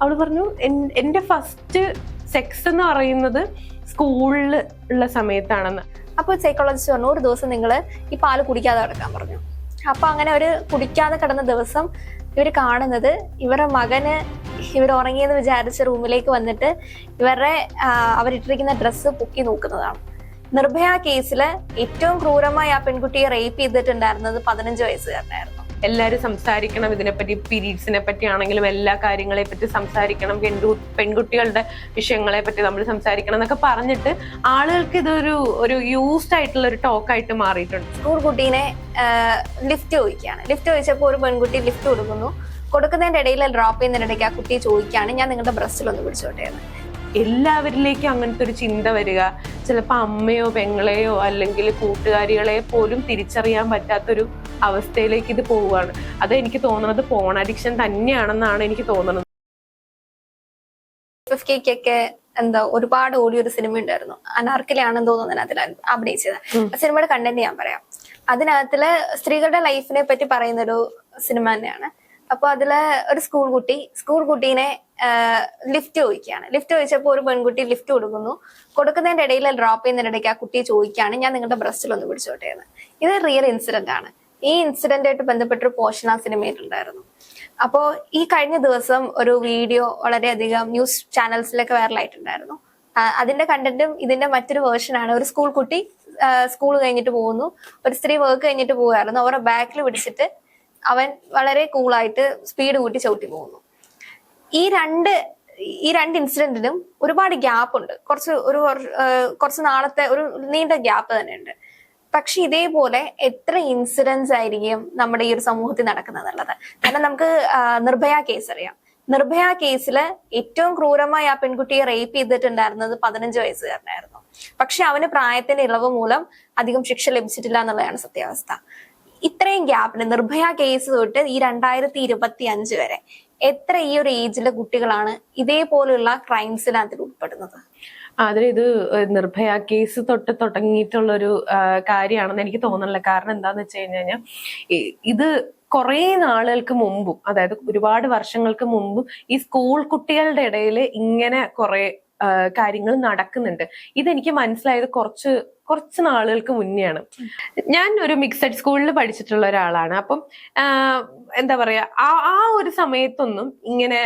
അവൾ പറഞ്ഞു എന്റെ ഫസ്റ്റ് സെക്സ് എന്ന് പറയുന്നത് സ്കൂളിൽ ഉള്ള സമയത്താണെന്ന്. അപ്പോൾ സൈക്കോളജിസ്റ്റ് പറഞ്ഞു ഒരു ദിവസം നിങ്ങൾ ഈ പാൽ കുടിക്കാതെ കിടക്കാൻ പറഞ്ഞു. അപ്പൊ അങ്ങനെ ഒരു കുടിക്കാതെ കിടന്ന ദിവസം ഇവർ കാണുന്നത് ഇവരുടെ മകന് ഇവർ ഉറങ്ങിയെന്ന് വിചാരിച്ച റൂമിലേക്ക് വന്നിട്ട് ഇവരുടെ അവരിട്ടിരിക്കുന്ന ഡ്രസ്സ് പൊക്കി നോക്കുന്നതാണ്. നിർഭയ കേസിൽ ഏറ്റവും ക്രൂരമായി ആ പെൺകുട്ടിയെ റേപ്പ് ചെയ്തിട്ടുണ്ടായിരുന്നത് പതിനഞ്ച് വയസ്സുകാരനായിരുന്നു. എല്ലാവരും സംസാരിക്കണം. ഇതിനെപ്പറ്റി പീരീഡ്സിനെ പറ്റി ആണെങ്കിലും എല്ലാ കാര്യങ്ങളെ പറ്റി സംസാരിക്കണം. പെൺകു പെൺകുട്ടികളുടെ വിഷയങ്ങളെ പറ്റി നമ്മൾ സംസാരിക്കണം എന്നൊക്കെ പറഞ്ഞിട്ട് ആളുകൾക്ക് ഇതൊരു ഒരു യൂസ്ഡ് ആയിട്ടുള്ള ഒരു ടോക്കായിട്ട് മാറിയിട്ടുണ്ട്. സ്കൂൾ കുട്ടീനെ ലിഫ്റ്റ് ചോദിക്കുകയാണ്. ലിഫ്റ്റ് ചോദിച്ചപ്പോൾ ഒരു പെൺകുട്ടി ലിഫ്റ്റ് കൊടുക്കുന്നു. കൊടുക്കുന്നതിന്റെ ഇടയിൽ ഡ്രോപ്പ് ചെയ്യുന്നതിനിടയ്ക്ക് ആ കുട്ടി ചോദിക്കുകയാണ്. ഞാൻ നിങ്ങളുടെ ബ്രസ്റ്റിലൊന്ന് പിടിച്ചോട്ടെ എന്ന്. എല്ലാവരിലേക്കും അങ്ങനത്തെ ഒരു ചിന്ത വരിക. ചിലപ്പോൾ അമ്മയോ പെങ്ങളെയോ അല്ലെങ്കിൽ കൂട്ടുകാരികളെ പോലും തിരിച്ചറിയാൻ പറ്റാത്തൊരു അവസ്ഥയിലേക്ക് ഇത് പോവുകയാണ്. അത് എനിക്ക് തോന്നുന്നത് ഫോൺ അഡിക്ഷൻ തന്നെയാണെന്നാണ് എനിക്ക് തോന്നുന്നത്. എന്താ ഒരുപാട് ഓടിയ ഒരു സിനിമ ഉണ്ടായിരുന്നു. അനാർക്കിലാണെന്ന് തോന്നുന്നു അതിൽ അഭിനയിച്ചത്. ആ സിനിമയുടെ കണ്ടന്റ് ഞാൻ പറയാം. അതിനകത്തിൽ സ്ത്രീകളുടെ ലൈഫിനെ പറ്റി പറയുന്ന ഒരു സിനിമ തന്നെയാണ്. അപ്പൊ അതിൽ ഒരു സ്കൂൾ കുട്ടി സ്കൂൾ കുട്ടീനെ ലിഫ്റ്റ് ചോദിക്കുകയാണ്. ലിഫ്റ്റ് ചോദിച്ചപ്പോൾ ഒരു പെൺകുട്ടി ലിഫ്റ്റ് കൊടുക്കുന്നു. കൊടുക്കുന്നതിന്റെ ഇടയിൽ ഡ്രോപ്പ് ചെയ്യുന്നതിന്റെ ഇടയ്ക്ക് ആ കുട്ടി ചോദിക്കുകയാണ് ഞാൻ നിങ്ങളുടെ ബ്രസ്റ്റിൽ ഒന്ന് പിടിച്ചോട്ടെ എന്ന് ഇത് റിയൽ ഇൻസിഡന്റ് ആണ്. ഈ ഇൻസിഡന്റ് ആയിട്ട് ബന്ധപ്പെട്ടൊരു പോഷൻ ആ സിനിമയിലുണ്ടായിരുന്നു അപ്പോ ഈ കഴിഞ്ഞ ദിവസം ഒരു വീഡിയോ വളരെയധികം ന്യൂസ് ചാനൽസിലൊക്കെ വൈറലായിട്ടുണ്ടായിരുന്നു അതിന്റെ കണ്ടന്റും ഇതിന്റെ മറ്റൊരു വേർഷനാണ് ഒരു സ്കൂൾ കുട്ടി സ്കൂൾ കഴിഞ്ഞിട്ട് പോകുന്നു. ഒരു സ്ത്രീ വർക്ക് കഴിഞ്ഞിട്ട് പോവുകയായിരുന്നു അവരുടെ ബാക്കിൽ പിടിച്ചിട്ട് അവൻ വളരെ കൂളായിട്ട് സ്പീഡ് കൂട്ടി ചവിട്ടി പോകുന്നു. ഈ രണ്ട് ഈ രണ്ട് ഇൻസിഡന്റിനും ഒരുപാട് ഗ്യാപ്പ് ഉണ്ട്. കുറച്ച് ഒരു കുറച്ച് നാളത്തെ ഒരു നീണ്ട ഗ്യാപ്പ് തന്നെ ഉണ്ട് പക്ഷെ ഇതേപോലെ എത്ര ഇൻസിഡൻസ് ആയിരിക്കും നമ്മുടെ ഈ ഒരു സമൂഹത്തിൽ നടക്കുന്നത് എന്നുള്ളത് കാരണം നമുക്ക് നിർഭയ കേസ് അറിയാം. നിർഭയ കേസിൽ ഏറ്റവും ക്രൂരമായി ആ പെൺകുട്ടിയെ റേപ്പ് ചെയ്തിട്ടുണ്ടായിരുന്നത് പതിനഞ്ച് വയസ്സുകാരനായിരുന്നു. പക്ഷെ അവന് പ്രായത്തിന്റെ ഇളവ് മൂലം അധികം ശിക്ഷ ലഭിച്ചിട്ടില്ല എന്നുള്ളതാണ് സത്യാവസ്ഥ. ഇത്രയും ഗ്യാപ്പിന് നിർഭയ കേസ് തൊട്ട് ഈ രണ്ടായിരത്തി ഇരുപത്തി അഞ്ച് വരെ എത്ര ഈ ഒരു ഏജിലെ കുട്ടികളാണ് ഇതേപോലുള്ള ക്രൈംസിനകത്തിൽ ഉൾപ്പെടുന്നത്? അതിൽ ഇത് നിർഭയ കേസ് തൊട്ട് തുടങ്ങിയിട്ടുള്ള ഒരു കാര്യമാണെന്ന് എനിക്ക് തോന്നുന്നില്ല. കാരണം എന്താന്ന് വെച്ച് കഴിഞ്ഞ് കഴിഞ്ഞാൽ ഇത് കുറേ നാളുകൾക്ക് മുമ്പും അതായത് ഒരുപാട് വർഷങ്ങൾക്ക് മുമ്പും ഈ സ്കൂൾ കുട്ടികളുടെ ഇടയിൽ ഇങ്ങനെ കുറെ കാര്യങ്ങൾ നടക്കുന്നുണ്ട്. ഇതെനിക്ക് മനസ്സിലായത് കുറച്ച് കുറച്ച് നാളുകൾക്ക് മുന്നെയാണ്. ഞാൻ ഒരു മിക്സഡ് സ്കൂളിൽ പഠിച്ചിട്ടുള്ള ഒരാളാണ്. അപ്പം എന്താ പറയാ ആ ആ ഒരു സമയത്തൊന്നും ഇങ്ങനെ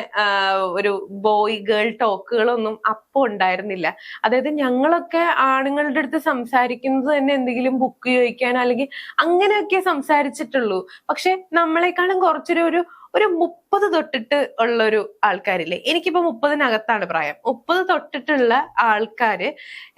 ഒരു ബോയ് ഗേൾ ടോക്കുകളൊന്നും അപ്പോൾ ഉണ്ടായിരുന്നില്ല. അതായത് ഞങ്ങളൊക്കെ ആണുങ്ങളുടെ അടുത്ത് സംസാരിക്കുന്നത് തന്നെ എന്തെങ്കിലും ബുക്ക് ചോദിക്കാൻ അല്ലെങ്കിൽ അങ്ങനെയൊക്കെ സംസാരിച്ചിട്ടുള്ളൂ. പക്ഷെ നമ്മളെക്കാളും കുറച്ചൊരു ഒരു ഒരു മുപ്പത് തൊട്ടിട്ട് ഉള്ള ഒരു ആൾക്കാരില്ലേ. എനിക്കിപ്പോ മുപ്പതിനകത്താണ് പ്രായം. മുപ്പത് തൊട്ടിട്ടുള്ള ആൾക്കാര്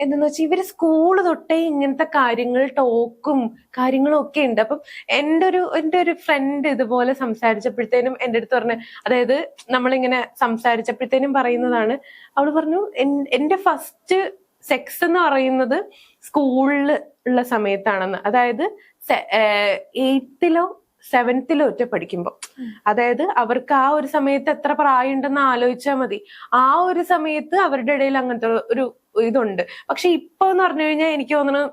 എന്തെന്ന് വെച്ചാൽ ഇവർ സ്കൂൾ തൊട്ടേ ഇങ്ങനത്തെ കാര്യങ്ങൾ ടോക്കും കാര്യങ്ങളും ഒക്കെ ഉണ്ട്. അപ്പം എന്റെ ഒരു എന്റെ ഒരു ഫ്രണ്ട് ഇതുപോലെ സംസാരിച്ചപ്പോഴത്തേനും എന്റെ അടുത്ത് പറഞ്ഞ അതായത് നമ്മളിങ്ങനെ സംസാരിച്ചപ്പോഴത്തേനും പറയുന്നതാണ് അവൾ പറഞ്ഞു എന്റെ ഫസ്റ്റ് സെക്സ് എന്ന് പറയുന്നത് സ്കൂളിൽ ഉള്ള സമയത്താണെന്ന്. അതായത് എയ്ത്തിലോ സെവൻത്തിലോ ഒറ്റ പഠിക്കുമ്പോൾ അതായത് അവർക്ക് ആ ഒരു സമയത്ത് എത്ര പ്രായം ഉണ്ടെന്ന് ആലോചിച്ചാൽ മതി. ആ ഒരു സമയത്ത് അവരുടെ ഇടയിൽ അങ്ങനത്തെ ഒരു ഇതുണ്ട്. പക്ഷെ ഇപ്പൊ എന്ന് പറഞ്ഞു കഴിഞ്ഞാൽ എനിക്ക് തോന്നുന്നു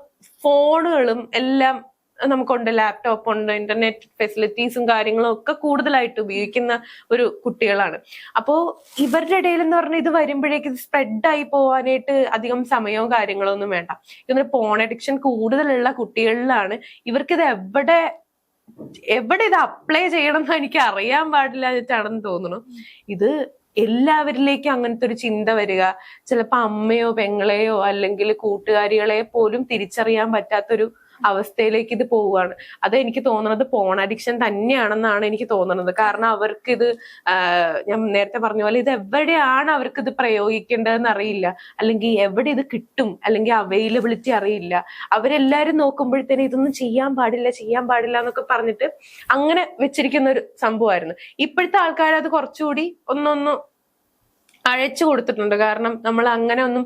ഫോണുകളും എല്ലാം നമുക്കുണ്ട്. ലാപ്ടോപ്പ് ഉണ്ട് ഇന്റർനെറ്റ് ഫെസിലിറ്റീസും കാര്യങ്ങളും ഒക്കെ കൂടുതലായിട്ട് ഉപയോഗിക്കുന്ന ഒരു കുട്ടികളാണ്. അപ്പോ ഇവരുടെ ഇടയിൽ എന്ന് പറഞ്ഞാൽ ഇത് വരുമ്പോഴേക്ക് ഇത് സ്പ്രെഡ് ആയി പോവാനായിട്ട് അധികം സമയവും കാര്യങ്ങളോ ഒന്നും വേണ്ട. ഇങ്ങനെ ഫോൺ അഡിക്ഷൻ കൂടുതലുള്ള കുട്ടികളിലാണ്. ഇവർക്കിത് എവിടെ എവിടെ ഇത് അപ്ലൈ ചെയ്യണം എന്ന് എനിക്ക് അറിയാൻ പാടില്ലാതിട്ടാണെന്ന് തോന്നുന്നു. ഇത് എല്ലാവരിലേക്കും അങ്ങനത്തെ ഒരു ചിന്ത വരിക. ചിലപ്പോ അമ്മയോ പെങ്ങളെയോ അല്ലെങ്കിൽ കൂട്ടുകാരികളെ പോലും തിരിച്ചറിയാൻ പറ്റാത്തൊരു അവസ്ഥയിലേക്ക് ഇത് പോവുകയാണ്. അത് എനിക്ക് തോന്നുന്നത് പോൺ അഡിക്ഷൻ തന്നെയാണെന്നാണ് എനിക്ക് തോന്നുന്നത്. കാരണം അവർക്ക് ഇത് ഞാൻ നേരത്തെ പറഞ്ഞ പോലെ ഇത് എവിടെയാണ് അവർക്ക് ഇത് പ്രയോഗിക്കേണ്ടതെന്ന് അറിയില്ല. അല്ലെങ്കിൽ എവിടെ ഇത് കിട്ടും? അല്ലെങ്കിൽ അവൈലബിലിറ്റി അറിയില്ല. അവരെല്ലാരും നോക്കുമ്പോഴത്തേനും ഇതൊന്നും ചെയ്യാൻ പാടില്ല ചെയ്യാൻ പാടില്ല എന്നൊക്കെ പറഞ്ഞിട്ട് അങ്ങനെ വെച്ചിരിക്കുന്ന ഒരു സംഭവമായിരുന്നു. ഇപ്പോഴത്തെ ആൾക്കാർ അത് കുറച്ചുകൂടി ഒന്നൊന്ന് അഴച്ചു കൊടുത്തിട്ടുണ്ട്. കാരണം നമ്മൾ അങ്ങനെ ഒന്നും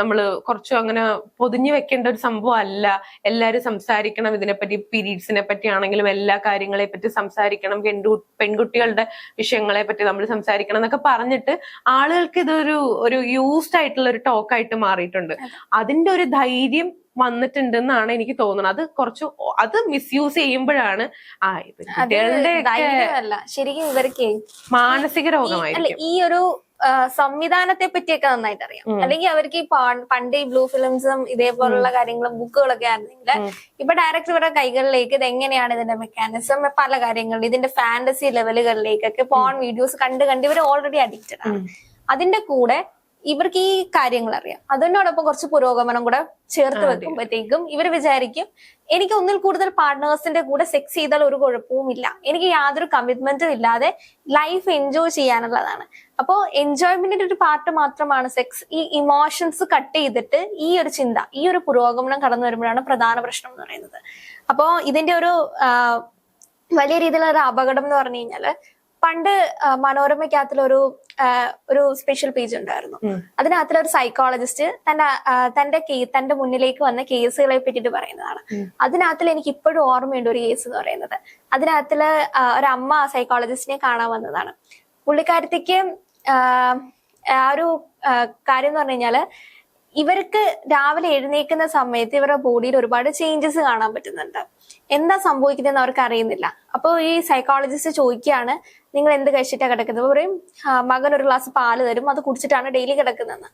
നമ്മൾ കുറച്ചും അങ്ങനെ പൊതിഞ്ഞു വെക്കേണ്ട ഒരു സംഭവം അല്ല. എല്ലാവരും സംസാരിക്കണം ഇതിനെപ്പറ്റി പീരീഡ്സിനെ പറ്റി ആണെങ്കിലും എല്ലാ കാര്യങ്ങളെ പറ്റി സംസാരിക്കണം. പെൺകു പെൺകുട്ടികളുടെ വിഷയങ്ങളെ പറ്റി നമ്മൾ സംസാരിക്കണം എന്നൊക്കെ പറഞ്ഞിട്ട് ആളുകൾക്ക് ഇതൊരു ഒരു യൂസ്ഡ് ആയിട്ടുള്ള ഒരു ടോക്കായിട്ട് മാറിയിട്ടുണ്ട്. അതിന്റെ ഒരു ധൈര്യം വന്നിട്ടുണ്ട് എന്നാണ് എനിക്ക് തോന്നുന്നത്. അത് കുറച്ച് അത് മിസ്യൂസ് ചെയ്യുമ്പോഴാണ്. ആ കുട്ടികളുടെ ശരിക്കും ഇവർക്ക് മാനസിക അല്ല ഈ ഒരു സംവിധാനത്തെ പറ്റിയൊക്കെ നന്നായിട്ട് അറിയാം അല്ലെങ്കിൽ അവർക്ക് ഈ പണ്ട് ഈ ബ്ലൂ ഫിലിംസും ഇതേപോലുള്ള കാര്യങ്ങളും ബുക്കുകളൊക്കെ ആയിരുന്നെങ്കിൽ ഇപ്പൊ ഡയറക്റ്റ് ഇവരുടെ കൈകളിലേക്ക് ഇത് എങ്ങനെയാണ് ഇതിന്റെ മെക്കാനിസം പല കാര്യങ്ങളും ഇതിന്റെ ഫാന്റസി ലെവലുകളിലേക്കൊക്കെ പോൺ വീഡിയോസ് കണ്ട് കണ്ട് ഇവർ ഓൾറെഡി അഡിക്റ്റഡ് ആണ്. അതിന്റെ കൂടെ ഇവർക്ക് ഈ കാര്യങ്ങൾ അറിയാം അതിനോടൊപ്പം കുറച്ച് പുരോഗമനം കൂടെ ചേർത്ത്. വെക്കുമ്പോഴത്തേക്കും ഇവർ വിചാരിക്കും എനിക്ക് ഒന്നിൽ കൂടുതൽ പാർട്ട്നേഴ്സിന്റെ കൂടെ സെക്സ് ചെയ്താൽ ഒരു കുഴപ്പവും ഇല്ല. എനിക്ക് യാതൊരു കമ്മിറ്റ്മെന്റും ഇല്ലാതെ ലൈഫ് എൻജോയ് ചെയ്യാനുള്ളതാണ്. അപ്പോ എൻജോയ്മെന്റിന്റെ ഒരു പാർട്ട് മാത്രമാണ് സെക്സ് ഈ ഇമോഷൻസ് കട്ട് ചെയ്തിട്ട് ഈ ഒരു ചിന്ത ഈ ഒരു പുരോഗമനം കടന്നു വരുമ്പോഴാണ് പ്രധാന പ്രശ്നം എന്ന് പറയുന്നത്. അപ്പോ ഇതിന്റെ ഒരു വലിയ രീതിയിലുള്ള ഒരു അപകടം എന്ന് പറഞ്ഞു കഴിഞ്ഞാൽ പണ്ട് മനോരമയ്ക്കകത്തിലൊരു ഒരു സ്പെഷ്യൽ പേജ് ഉണ്ടായിരുന്നു. അതിനകത്തിൽ ഒരു സൈക്കോളജിസ്റ്റ് തന്റെ തന്റെ തന്റെ മുന്നിലേക്ക് വന്ന കേസുകളെ പറ്റിയിട്ട് പറയുന്നതാണ്. അതിനകത്തിൽ എനിക്ക് ഇപ്പോഴും ഓർമ്മയുണ്ട് ഒരു കേസ് എന്ന് പറയുന്നത്. അതിനകത്തിൽ ഒരമ്മ സൈക്കോളജിസ്റ്റിനെ കാണാൻ വന്നതാണ്. പുള്ളിക്കാരത്തേക്ക് ആ ഒരു കാര്യം എന്ന് പറഞ്ഞു കഴിഞ്ഞാൽ ഇവർക്ക് രാവിലെ എഴുന്നേക്കുന്ന സമയത്ത് ഇവരുടെ ബോഡിയിൽ ഒരുപാട് ചേഞ്ചസ് കാണാൻ പറ്റുന്നുണ്ട്. എന്താ സംഭവിക്കുന്നതെന്ന് അവർക്ക് അറിയുന്നില്ല. അപ്പോൾ ഈ സൈക്കോളജിസ്റ്റ് ചോദിക്കുകയാണ് നിങ്ങൾ എന്ത് കഴിച്ചിട്ടാണ് കിടക്കുന്നത്? പറയും മകൻ ഒരു ഗ്ലാസ് പാൽ തരും അത് കുടിച്ചിട്ടാണ് ഡെയിലി കിടക്കുന്നതെന്ന്.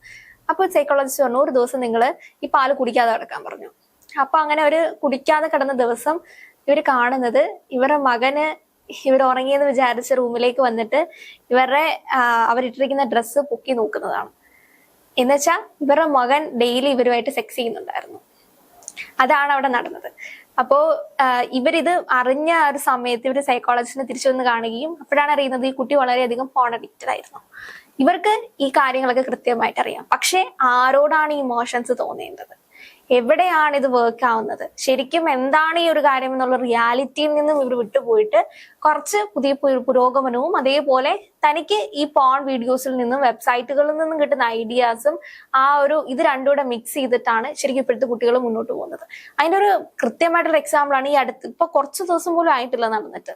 അപ്പോൾ സൈക്കോളജിസ്റ്റ് പറഞ്ഞു ഒരു ദിവസം നിങ്ങൾ ഈ പാൽ കുടിക്കാതെ കിടക്കാൻ പറഞ്ഞു. അപ്പൊ അങ്ങനെ ഒരു കുടിക്കാതെ കിടന്ന ദിവസം ഇവർ കാണുന്നത് ഇവരുടെ മകന് ഇവർ ഉറങ്ങിയെന്ന് വിചാരിച്ച റൂമിലേക്ക് വന്നിട്ട് ഇവരുടെ അവരിട്ടിരിക്കുന്ന ഡ്രസ്സ് പൊക്കി നോക്കുന്നതാണ്. എന്നുവെച്ചാൽ ഇവരുടെ മകൻ ഡെയിലി ഇവരുമായിട്ട് സെക്സ് ചെയ്യുന്നുണ്ടായിരുന്നു. അതാണ് അവിടെ നടന്നത്. അപ്പോ ഇവരിത് അറിഞ്ഞ ഒരു സമയത്ത് ഇവർ സൈക്കോളജിസ്റ്റിനെ തിരിച്ചു വന്ന് കാണുകയും അപ്പോഴാണ് അറിയുന്നത് ഈ കുട്ടി വളരെയധികം ഫോൺ അഡിക്റ്റഡ് ആയിരുന്നു. ഇവർക്ക് ഈ കാര്യങ്ങളൊക്കെ കൃത്യമായിട്ട് അറിയാം. പക്ഷെ ആരോടാണ് ഈ ഇമോഷൻസ് തോന്നേണ്ടത്? എവിടെയാണ് ഇത് വർക്ക് ആവുന്നത്? ശരിക്കും എന്താണ് ഈ ഒരു കാര്യം എന്നുള്ള റിയാലിറ്റിയിൽ നിന്നും ഇവർ വിട്ടുപോയിട്ട് കുറച്ച് പുതിയ പുരോഗമനവും അതേപോലെ തനിക്ക് ഈ പോൺ വീഡിയോസിൽ നിന്നും വെബ്സൈറ്റുകളിൽ നിന്നും കിട്ടുന്ന ഐഡിയാസും ആ ഒരു ഇത് രണ്ടും കൂടെ മിക്സ് ചെയ്തിട്ടാണ് ശരിക്കും ഇപ്പോഴത്തെ കുട്ടികൾ മുന്നോട്ട് പോകുന്നത്. അതിന്റെ ഒരു കൃത്യമായിട്ടുള്ള എക്സാമ്പിൾ ആണ് ഈ അടുത്ത്. ഇപ്പൊ കുറച്ച് ദിവസം പോലും ആയിട്ടില്ല നടന്നിട്ട്.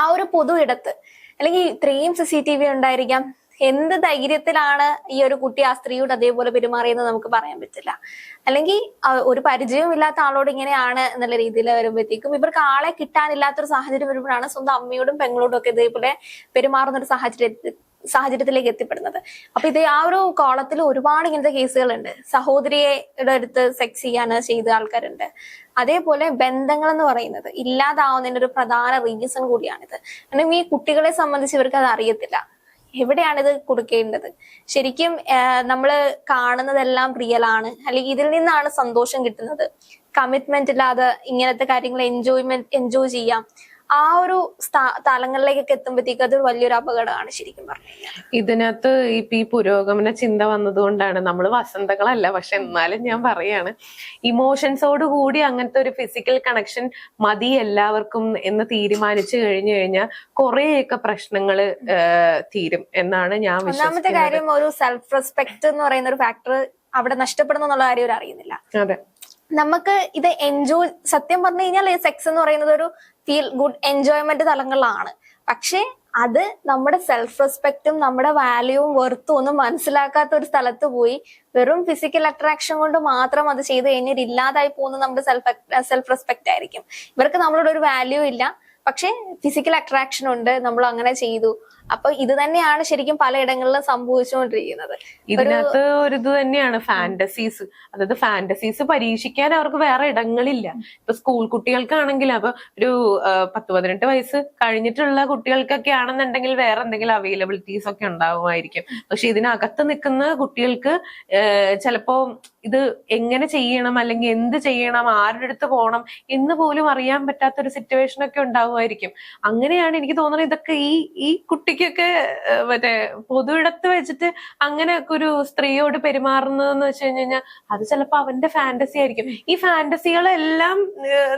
ആ ഒരു പൊതു ഇടത്ത് അല്ലെങ്കിൽ ഇത്രയും സി സി ടി വി ഉണ്ടായിരിക്കാം എന്ത് ധൈര്യത്തിലാണ് ഈ ഒരു കുട്ടി ആ സ്ത്രീയോട് അതേപോലെ പെരുമാറിയെന്ന് നമുക്ക് പറയാൻ പറ്റില്ല. അല്ലെങ്കിൽ ഒരു പരിചയവും ഇല്ലാത്ത ആളോട് ഇങ്ങനെയാണ് എന്നുള്ള രീതിയിൽ വരുമ്പോഴത്തേക്കും ഇവർക്ക് ആളെ കിട്ടാനില്ലാത്തൊരു സാഹചര്യം വരുമ്പോഴാണ് സ്വന്തം അമ്മയോടും പെങ്ങളോടും ഒക്കെ ഇതേപോലെ പെരുമാറുന്ന ഒരു സാഹചര്യത്തിൽ സാഹചര്യത്തിലേക്ക് എത്തിപ്പെടുന്നത്. അപ്പൊ ഇത് ആ ഒരു കോളത്തിൽ ഒരുപാട് ഇങ്ങനത്തെ കേസുകളുണ്ട്. സഹോദരിയുടെ അടുത്ത് സെക്സ് ചെയ്യാൻ ചെയ്ത ആൾക്കാരുണ്ട്. അതേപോലെ ബന്ധങ്ങൾ എന്ന് പറയുന്നത് ഇല്ലാതാവുന്നതിന്റെ ഒരു പ്രധാന റീസൺ കൂടിയാണിത്. കാരണം ഈ കുട്ടികളെ സംബന്ധിച്ച് ഇവർക്ക് അത് അറിയത്തില്ല. എവിടെയാണ് ഇത് കൊടുക്കേണ്ടത്? ശരിക്കും നമ്മൾ കാണുന്നതെല്ലാം റിയൽ ആണ് അല്ലെങ്കിൽ ഇതിൽ നിന്നാണ് സന്തോഷം കിട്ടുന്നത്. കമ്മിറ്റ്മെന്റ് ഇല്ലാതെ ഇങ്ങനത്തെ കാര്യങ്ങൾ എൻജോയ്മെന്റ് എൻജോയ് ചെയ്യാം. ആ ഒരു തലങ്ങളിലേക്കൊക്കെ എത്തുമ്പോഴത്തേക്ക് അത് വലിയൊരു അപകടമാണ് ശരിക്കും പറഞ്ഞു ഇതിനകത്ത് ഇപ്പൊ ഈ പുരോഗമന ചിന്ത വന്നതുകൊണ്ടാണ് നമ്മൾ വസന്തകളല്ല പക്ഷെ എന്നാലും ഞാൻ പറയാണ് ഇമോഷൻസോട് കൂടി അങ്ങനത്തെ ഒരു ഫിസിക്കൽ കണക്ഷൻ മതി എല്ലാവർക്കും എന്ന് തീരുമാനിച്ചു കഴിഞ്ഞു കഴിഞ്ഞാൽ കുറെയൊക്കെ പ്രശ്നങ്ങൾ തീരും എന്നാണ് ഞാൻ ഒന്നാമത്തെ കാര്യം ഒരു സെൽഫ് റെസ്പെക്ട് എന്ന് പറയുന്ന ഒരു ഫാക്ടർ അവിടെ നഷ്ടപ്പെടുന്നു എന്നുള്ള കാര്യം അവർ അറിയുന്നില്ല. അതെ. നമുക്ക് ഇത് എൻജോയ് സത്യം പറഞ്ഞു കഴിഞ്ഞാൽ സെക്സ് എന്ന് പറയുന്നത് ഒരു ഫീൽ ഗുഡ് എൻജോയ്മെന്റ് തലങ്ങളിലാണ്. പക്ഷെ അത് നമ്മുടെ സെൽഫ് റെസ്പെക്റ്റും നമ്മുടെ വാല്യൂവും വെറുത്തും ഒന്നും മനസ്സിലാക്കാത്ത ഒരു സ്ഥലത്ത് പോയി വെറും ഫിസിക്കൽ അട്രാക്ഷൻ കൊണ്ട് മാത്രം അത് ചെയ്ത് കഴിഞ്ഞാൽ ഇല്ലാതായി പോകുന്നത് നമ്മുടെ സെൽഫ് സെൽഫ് റെസ്പെക്റ്റ് ആയിരിക്കും. ഇവർക്ക് നമ്മളോട് ഒരു വാല്യൂ ഇല്ല. പക്ഷെ ഫിസിക്കൽ അട്രാക്ഷൻ ഉണ്ട്. നമ്മൾ അങ്ങനെ ചെയ്തു. അപ്പൊ ഇത് തന്നെയാണ് ശരിക്കും പലയിടങ്ങളിലും സംഭവിച്ചുകൊണ്ടിരിക്കുന്നത്. ഇതിനകത്ത് ഒരു ഇത് തന്നെയാണ് ഫാന്റസീസ്. അതായത് ഫാന്റസീസ് പരീക്ഷിക്കാൻ അവർക്ക് വേറെ ഇടങ്ങളില്ല. ഇപ്പൊ സ്കൂൾ കുട്ടികൾക്കാണെങ്കിൽ അപ്പൊ ഒരു പത്ത് പതിനെട്ട് വയസ്സ് കഴിഞ്ഞിട്ടുള്ള കുട്ടികൾക്കൊക്കെ ആണെന്നുണ്ടെങ്കിൽ വേറെ എന്തെങ്കിലും അവൈലബിലിറ്റീസ് ഒക്കെ ഉണ്ടാവുമായിരിക്കും. പക്ഷെ ഇതിനകത്ത് നിൽക്കുന്ന കുട്ടികൾക്ക് ചിലപ്പോ ഇത് എങ്ങനെ ചെയ്യണം അല്ലെങ്കിൽ എന്ത് ചെയ്യണം ആരുടെ അടുത്ത് പോകണം എന്ന് പോലും അറിയാൻ പറ്റാത്ത ഒരു സിറ്റുവേഷൻ ഒക്കെ ഉണ്ടാവുമായിരിക്കും. അങ്ങനെയാണ് എനിക്ക് തോന്നുന്നത് ഇതൊക്കെ ഈ ഈ കുട്ടിക്കൊക്കെ ഏഹ്, മറ്റേ പൊതു ഇടത്ത് വെച്ചിട്ട് അങ്ങനെയൊക്കെ ഒരു സ്ത്രീയോട് പെരുമാറുന്നതെന്ന് വെച്ച് കഴിഞ്ഞു കഴിഞ്ഞാൽ അത് ചിലപ്പോ അവന്റെ ഫാന്റസി ആയിരിക്കും. ഈ ഫാന്റസികളെല്ലാം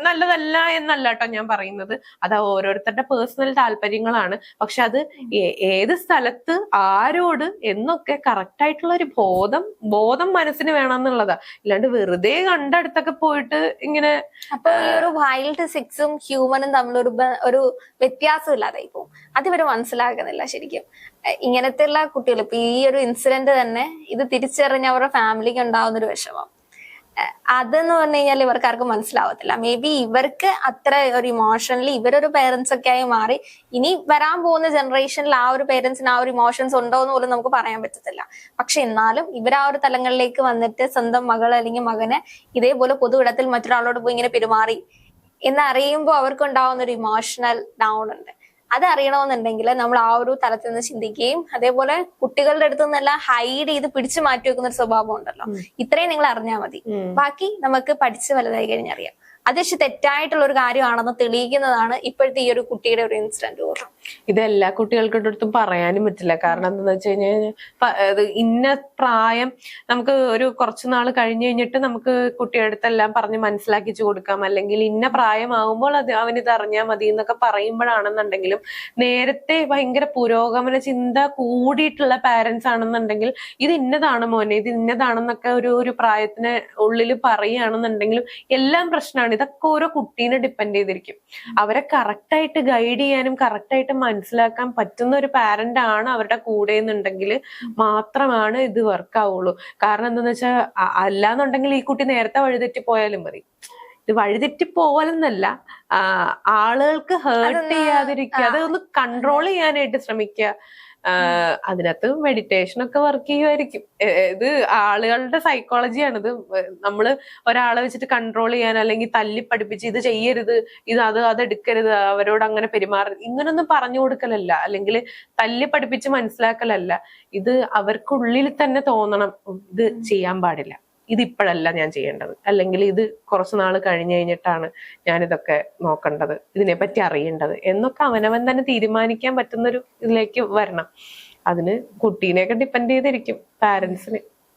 നല്ലതല്ല എന്നല്ല കേട്ടോ ഞാൻ പറയുന്നത്. അത് ഓരോരുത്തരുടെ പേഴ്സണൽ താല്പര്യങ്ങളാണ്. പക്ഷെ അത് ഏത് സ്ഥലത്ത് ആരോട് എന്നൊക്കെ കറക്റ്റ് ആയിട്ടുള്ള ഒരു ബോധം ബോധം മനസ്സിന് വേണമെന്നുള്ളതാ. ഇല്ലാണ്ട് വെറുതെ കണ്ടടുത്തൊക്കെ പോയിട്ട് ഇങ്ങനെ അപ്പൊ ഈ ഒരു വൈൽഡ് സെക്സും ഹ്യൂമനും തമ്മിലൊരു ഒരു ഒരു വ്യത്യാസം ഇല്ലാതായി പോകും. അത് ഇവർ മനസ്സിലാക്കുന്നില്ല ശരിക്കും. ഇങ്ങനത്തെ ഉള്ള കുട്ടികൾ ഇപ്പൊ ഈ ഒരു ഇൻസിഡന്റ് തന്നെ ഇത് തിരിച്ചറിഞ്ഞ അവരുടെ ഫാമിലിക്ക് ഉണ്ടാവുന്ന ഒരു വിഷമം. അതെന്ന് പറഞ്ഞു കഴിഞ്ഞാൽ ഇവർക്ക് ആർക്കും മനസ്സിലാവത്തില്ല. മേ ബി ഇവർക്ക് അത്ര ഒരു ഇമോഷണലി ഇവരൊരു പേരൻസ് ഒക്കെ ആയി മാറി ഇനി വരാൻ പോകുന്ന ജനറേഷനിൽ ആ ഒരു പേരൻസിന് ആ ഒരു ഇമോഷൻസ് ഉണ്ടോ എന്ന് പോലും നമുക്ക് പറയാൻ പറ്റത്തില്ല. പക്ഷെ എന്നാലും ഇവർ ആ ഒരു തലങ്ങളിലേക്ക് വന്നിട്ട് സ്വന്തം മകൾ അല്ലെങ്കിൽ മകനെ ഇതേപോലെ പൊതുവിടത്തിൽ മറ്റൊരാളോട് പോയി ഇങ്ങനെ പെരുമാറി എന്നറിയുമ്പോൾ അവർക്ക് ഉണ്ടാവുന്ന ഒരു ഇമോഷണൽ ഡൗൺ ഉണ്ട്. അത് അറിയണമെന്നുണ്ടെങ്കിൽ നമ്മൾ ആ ഒരു തലത്തിൽ നിന്ന് ചിന്തിക്കുകയും അതേപോലെ കുട്ടികളുടെ അടുത്ത് നിന്നെല്ലാം ഹൈഡ് ചെയ്ത് പിടിച്ചു മാറ്റി വെക്കുന്ന ഒരു സ്വഭാവം ഉണ്ടല്ലോ. ഇത്രയും നിങ്ങൾ അറിഞ്ഞാൽ മതി. ബാക്കി നമുക്ക് പഠിച്ച് വലുതായി കഴിഞ്ഞറിയാം അത് പക്ഷെ തെറ്റായിട്ടുള്ള ഒരു കാര്യമാണെന്ന് തെളിയിക്കുന്നതാണ് ഇപ്പോഴത്തെ ഈ ഒരു കുട്ടിയുടെ ഒരു ഇൻസിഡന്റ് പോലും ഇത് എല്ലാ കുട്ടികൾക്കും അടുത്തും പറയാനും പറ്റില്ല. കാരണം എന്താന്ന് വെച്ച് കഴിഞ്ഞാൽ ഇന്ന പ്രായം നമുക്ക് ഒരു കുറച്ച് നാൾ കഴിഞ്ഞു കഴിഞ്ഞിട്ട് നമുക്ക് കുട്ടിയുടെ അടുത്തെല്ലാം പറഞ്ഞ് മനസ്സിലാക്കിച്ചു കൊടുക്കാം. അല്ലെങ്കിൽ ഇന്ന പ്രായമാകുമ്പോൾ അത് അവനിത് അറിഞ്ഞാൽ മതി എന്നൊക്കെ പറയുമ്പോഴാണെന്നുണ്ടെങ്കിലും നേരത്തെ ഭയങ്കര പുരോഗമന ചിന്ത കൂടിയിട്ടുള്ള പാരന്റ്സ് ആണെന്നുണ്ടെങ്കിൽ ഇത് ഇന്നതാണ് മോനെ ഇത് ഇന്നതാണെന്നൊക്കെ ഒരു ഒരു പ്രായത്തിന് ഉള്ളിൽ പറയുകയാണെന്നുണ്ടെങ്കിലും എല്ലാം പ്രശ്നമാണ്. ഇതൊക്കെ ഓരോ കുട്ടീനെ ഡിപ്പെൻഡ് ചെയ്തിരിക്കും. അവരെ കറക്റ്റായിട്ട് ഗൈഡ് ചെയ്യാനും കറക്റ്റായിട്ട് മനസ്സിലാക്കാൻ പറ്റുന്ന ഒരു പാരന്റ് ആണ് അവരുടെ കൂടെ എന്നുണ്ടെങ്കിൽ മാത്രമാണ് ഇത് വർക്ക് ആവുള്ളൂ. കാരണം എന്താന്ന് വെച്ചാൽ അല്ലാന്നുണ്ടെങ്കിൽ ഈ കുട്ടി നേരത്തെ വഴിതെറ്റി പോയാലും മതി. ഇത് വഴിതെറ്റി പോവലെന്നല്ല ആളുകൾക്ക് ഹേർട്ട് ചെയ്യാതിരിക്കുക. അതൊന്ന് കൺട്രോൾ ചെയ്യാനായിട്ട് ശ്രമിക്കുക. അതിനകത്ത് മെഡിറ്റേഷൻ ഒക്കെ വർക്ക് ചെയ്യുമായിരിക്കും ഇത് ആളുകളുടെ സൈക്കോളജിയാണ് ഇത് നമ്മൾ ഒരാളെ വെച്ചിട്ട് കൺട്രോൾ ചെയ്യാൻ അല്ലെങ്കിൽ തല്ലി പഠിപ്പിച്ച് ഇത് ചെയ്യരുത് ഇത് അത് അത് എടുക്കരുത് അവരോട് അങ്ങനെ പെരുമാറരുത് ഇങ്ങനൊന്നും പറഞ്ഞു കൊടുക്കലല്ല. അല്ലെങ്കിൽ തല്ലി പഠിപ്പിച്ച് മനസ്സിലാക്കലല്ല. ഇത് അവർക്കുള്ളിൽ തന്നെ തോന്നണം ഇത് ചെയ്യാൻ പാടില്ല. ഇത് ഇപ്പോഴല്ല ഞാൻ ചെയ്യേണ്ടത്. അല്ലെങ്കിൽ ഇത് കുറച്ച് നാൾ കഴിഞ്ഞു കഴിഞ്ഞിട്ടാണ് ഞാനിതൊക്കെ നോക്കേണ്ടത് ഇതിനെപ്പറ്റി അറിയേണ്ടത് എന്നൊക്കെ അവനവൻ തന്നെ തീരുമാനിക്കാൻ പറ്റുന്നൊരു ഇതിലേക്ക് വരണം. അതിന് കുട്ടീനെയൊക്കെ ഡിപ്പെൻഡ് ചെയ്തിരിക്കും പാരന്റ്സിന്